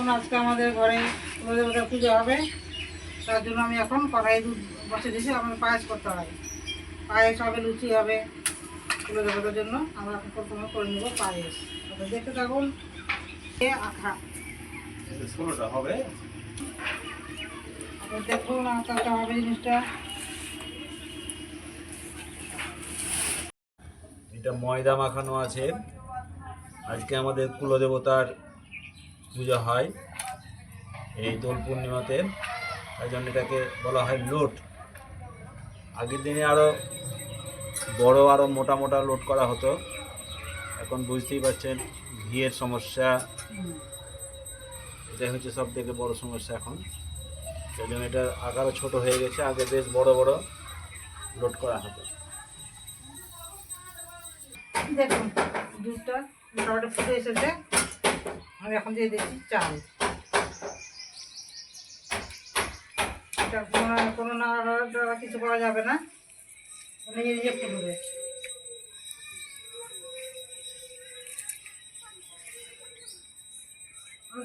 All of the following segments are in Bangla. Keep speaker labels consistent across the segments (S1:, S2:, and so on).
S1: এখন আজকে আমাদের ঘরে দেবতার পুজো হবে। তার জন্য আমি এখন কড়াই দুধ বসে দিয়েছি আমাদের পায়েস করতে হবে। পায়েস হবে লুচি হবে তুলে দেবতার জন্য আমরা এখন প্রথমে করে নেব পায়েস। দেখতে থাকুন আখা
S2: ষোলোটা হবে।
S1: দেখুন আস্তে হবে জিনিসটা।
S2: এটা ময়দা মাখানো আছে। আজকে আমাদের কুলদেবতার পূজা হয় এই দোল পূর্ণিমাতে। তাই জন্য এটাকে বলা হয় লোট। আগের দিনে আরও বড় আরও মোটা মোটা লোট করা হতো। এখন বুঝতেই পারছেন, ঘিয়ের সমস্যা। এটাই হচ্ছে সব থেকে বড় সমস্যা এখন। সেই জন্য এটা আকারও ছোট হয়ে গেছে। আগে বেশ বড় বড় লোড করা হতো।
S1: দেখুন, দুধটা ফুটে এসেছে। আমি এখন দিয়ে দিচ্ছি চাল। কোনো কিছু করা যাবে না।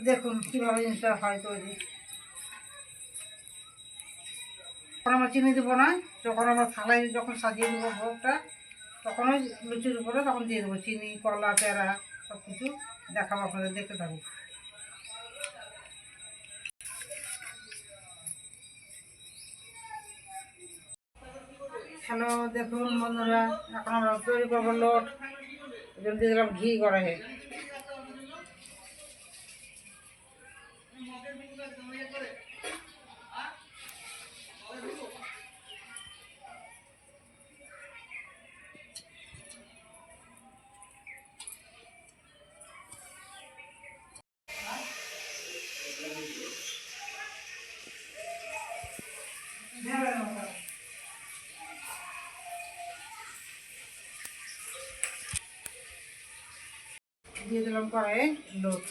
S1: দেখুন কীভাবে জিনিসটা হয় তৈরি। যখন আমরা চিনি দেবো না, যখন আমরা থালায় যখন সাজিয়ে দেবো ভোগটা, তখন ওই লুচির উপরে তখন দিয়ে দেবো চিনি, কলা পেঁড়া সব কিছু দেখাবো, আপনাদের দেখতে থাকুন। হ্যালো, দেখুন বন্ধুরা, এখন আমরা তৈরি করব লোট। দিয়ে দিলাম ঘি কড়াইয়ে দিয়ে দিলাম কড়াইয়ে। লোট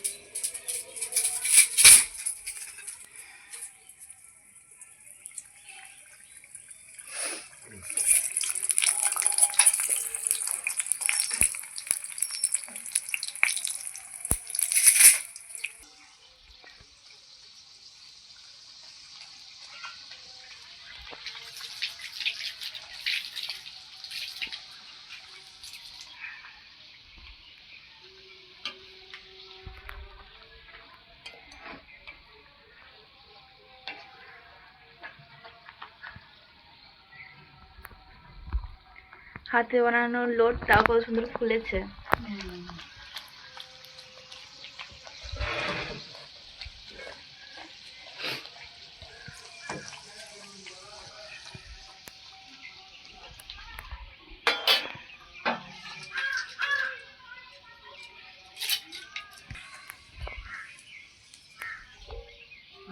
S3: হাতে বানানো লোট তাও কত সুন্দর ফুলেছে।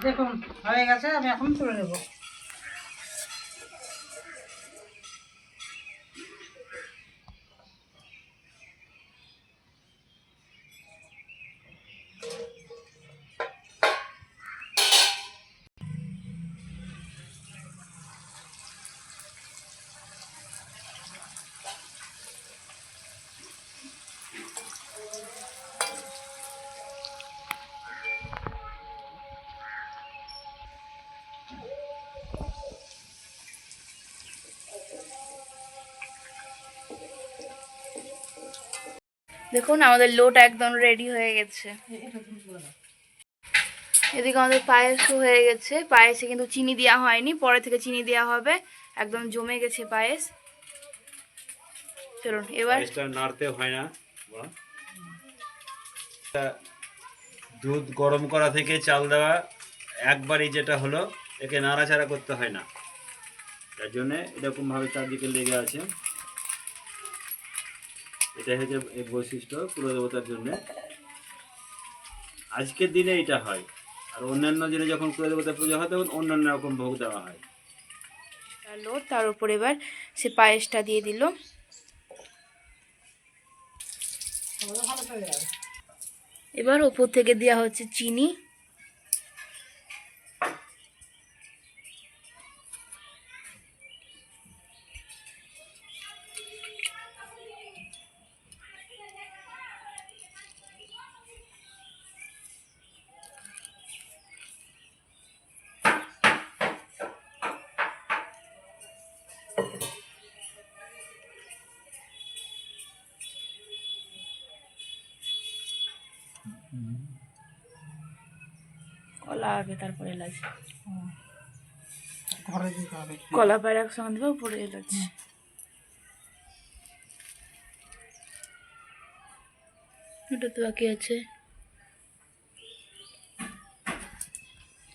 S1: দেখুন হয়ে গেছে আমি এখন তুলে নেব।
S3: দেখুন, আমাদের লোট একদম রেডি হয়ে গেছে। এদিকে আমাদের পায়েসও হয়ে গেছে। পায়েসে কিন্তু চিনি দেওয়া হয়নি, পরে থেকে চিনি দেওয়া হবে। একদম জমে গেছে পায়েস। চলুন, এবার
S2: নাড়তে হয় না। দুধ গরম করা থেকে চাল দেওয়া একবারই যেটা হলো, একে নাড়াচাড়া করতে হয় না। তার জন্যে এরকমভাবে চারদিকে লেগে আছে। এটা হচ্ছে বৈশিষ্ট্য কুলদেবতার জন্য। আজকের দিনে এটা হয়। আর অন্যান্য দিনে যখন কুলদেবতার পুজো হয়, তখন অন্যান্য রকম ভোগ দেওয়া হয়।
S3: তার উপর এবার সে পায়েসটা দিয়ে দিল। এবার উপর থেকে দেওয়া হচ্ছে চিনি। কলা আগে তারপরে এলাচ। কলা পায়ের একসঙ্গে দেবে উপরে এলাচ। এটা তো বাকি আছে।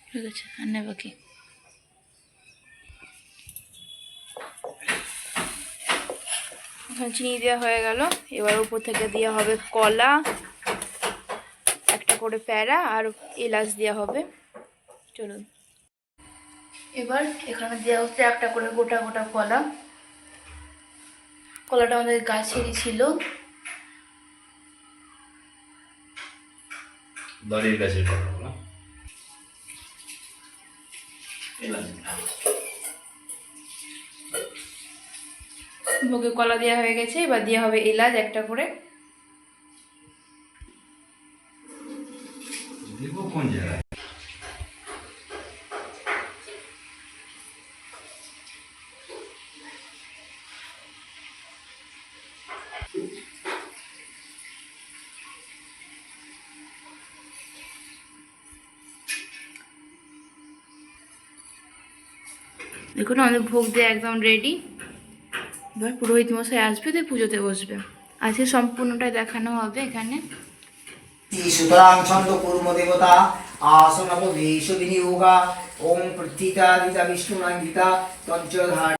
S3: ঠিক আছে আর নেই বাকি। চিনি দেওয়া হয়ে গেল। এবার উপর থেকে দেওয়া হবে কলা। করে প্যারা আর এলাচ দেওয়া হবে। চলুন। এবার এখানে দেওয়া হচ্ছে একটা করে গোটা গোটা কলা। কলাটা আমাদের গাছেরই ছিল।
S2: বাড়ির গাছের কলা
S3: ভোগে কলা দেওয়া হয়ে গেছে এবার দেওয়া হবে এলাচ একটা করে।
S2: দিব কোন
S3: দেখুন, আমাদের ভোগ দেওয়া একদম রেডি এবার পুরোহিত মশাই আসবে, তো পুজোতে বসবে। আজকে সম্পূর্ণটাই দেখানো হবে এখানে।
S4: সুতরাং ছন্দ কুর্ম দেবতা আসনব ভীষ বিনিয়োগা ওম পৃথিতা দিতা বিষ্ণুরাঙ্গিতা তজ্জধার